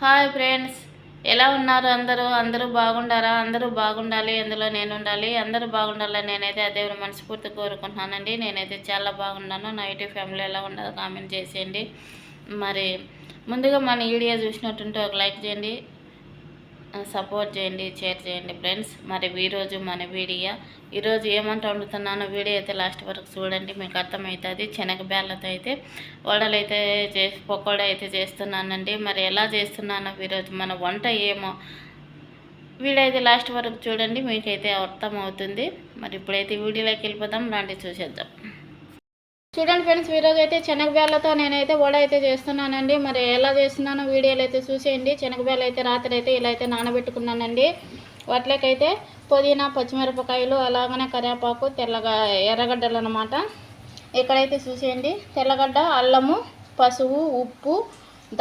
Hi friends. ఎలా ఉన్నారు అందరూ? అందరూ బాగుండారా? అందరూ బాగుండాలి. అందులో నేను ఉండాలి అందరూ బాగుండాలని నేనైతే అదే దేవుని మనస్ఫూర్తి కోరుకుంటున్నానండి. నేనైతే చాలా బాగున్నాను. నా యూట్యూబ్ ఫ్యామిలీ ఎలా ఉండదు కామెంట్ చేసేయండి. మరి ముందుగా మన వీడియో చూసినట్టుంటే ఒక లైక్ చేయండి. సపోర్ట్ చేయండి షేర్ చేయండి ఫ్రెండ్స్ మరి ఈరోజు మన వీడియో. ఈరోజు ఏమంట వండుతున్నానో వీడియో అయితే లాస్ట్ వరకు చూడండి. మీకు అర్థమవుతుంది. శనగ అయితే వడలు అయితే చేసి పకోడా అయితే చేస్తున్నానండి. మరి ఎలా చేస్తున్నానో ఈరోజు మన వంట ఏమో వీడియో అయితే లాస్ట్ వరకు చూడండి. మీకైతే అర్థమవుతుంది. మరి ఇప్పుడైతే వీడియోలోకి వెళ్ళిపోదాం. రండి చూసేద్దాం. చూడండి ఫ్రెండ్స్ ఈరోజు అయితే శనగబేళ్ళతో నేనైతే వడ అయితే చేస్తున్నానండి. మరి ఎలా చేస్తున్నానో వీడియోలు అయితే చూసేయండి. శనగబేళ్ళు అయితే రాత్రి అయితే ఇలా అయితే నానబెట్టుకున్నానండి. వాటిలోకైతే పుదీనా పచ్చిమిరపకాయలు అలాగనే కరివేపాకు తెల్లగా ఎర్రగడ్డలు అనమాట ఇక్కడైతే చూసేయండి. తెల్లగడ్డ అల్లము పసుపు ఉప్పు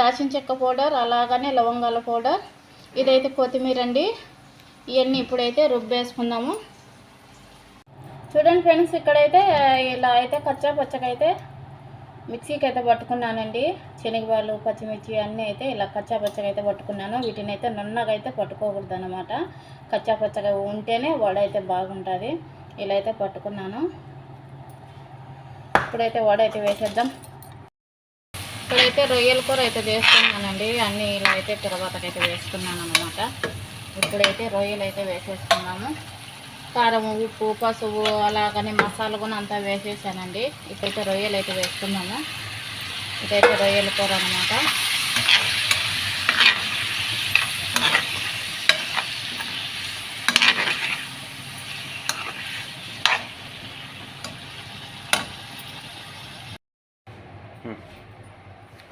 దాచిన చెక్క పౌడర్ అలాగనే లవంగాల పౌడర్. ఇదైతే కొత్తిమీర అండి ఇవన్నీ ఇప్పుడైతే రుబ్బేసుకుందాము. చూడండి ఫ్రెండ్స్ ఇక్కడైతే ఇలా అయితే కచ్చా పచ్చగా అయితే మిక్సీకి అయితే పట్టుకున్నానండి. శనగపాలు పచ్చిమిర్చి అన్నీ అయితే ఇలా కచ్చా పచ్చగా అయితే పట్టుకున్నాను. వీటిని అయితే నున్నగా అయితే పట్టుకోకూడదు అనమాట కచ్చా పచ్చగా ఉంటేనే వడ అయితే బాగుంటుంది. ఇలా అయితే పట్టుకున్నాను. ఇప్పుడైతే వడ అయితే వేసేద్దాం. ఇక్కడైతే రొయ్యల కూర అయితే చేస్తున్నానండి. అన్నీ ఇలా అయితే తర్వాతకైతే వేసుకున్నాను అనమాట ఇప్పుడైతే రొయ్యలు అయితే వేసేసుకున్నాము కారం ఉప్పు పసుపు అలాగని మసాలా కూడా అంతా వేసేసానండి. ఇప్పుడైతే రొయ్యలు అయితే వేసుకున్నాము ఇదైతే రొయ్యల కూర అనమాట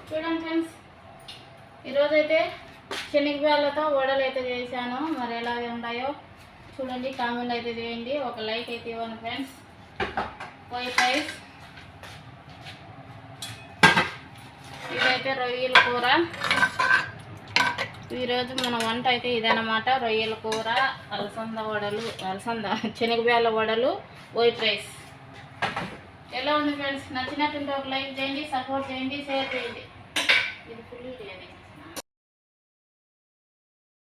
చూడండి ఫ్రెండ్స్ ఈరోజైతే శనగపాలతో వడలు అయితే చేశాను. మరి ఎలా ఉన్నాయో చూడండి కామెంట్ అయితే చేయండి. ఒక లైక్ అయితే ఇవ్వండి ఫ్రెండ్స్ వైట్ రైస్ ఇదైతే రొయ్యల కూర. ఈరోజు మన వంట అయితే ఇదన్నమాట. రొయ్యల కూర అలసంద వడలు అలసంద శనగబేళ్ళ వడలు. వైట్ రైస్ ఎలా ఉంది ఫ్రెండ్స్ నచ్చినట్టుంటే ఒక లైక్ చేయండి సపోర్ట్ చేయండి షేర్ చేయండి. ఇది ఫుల్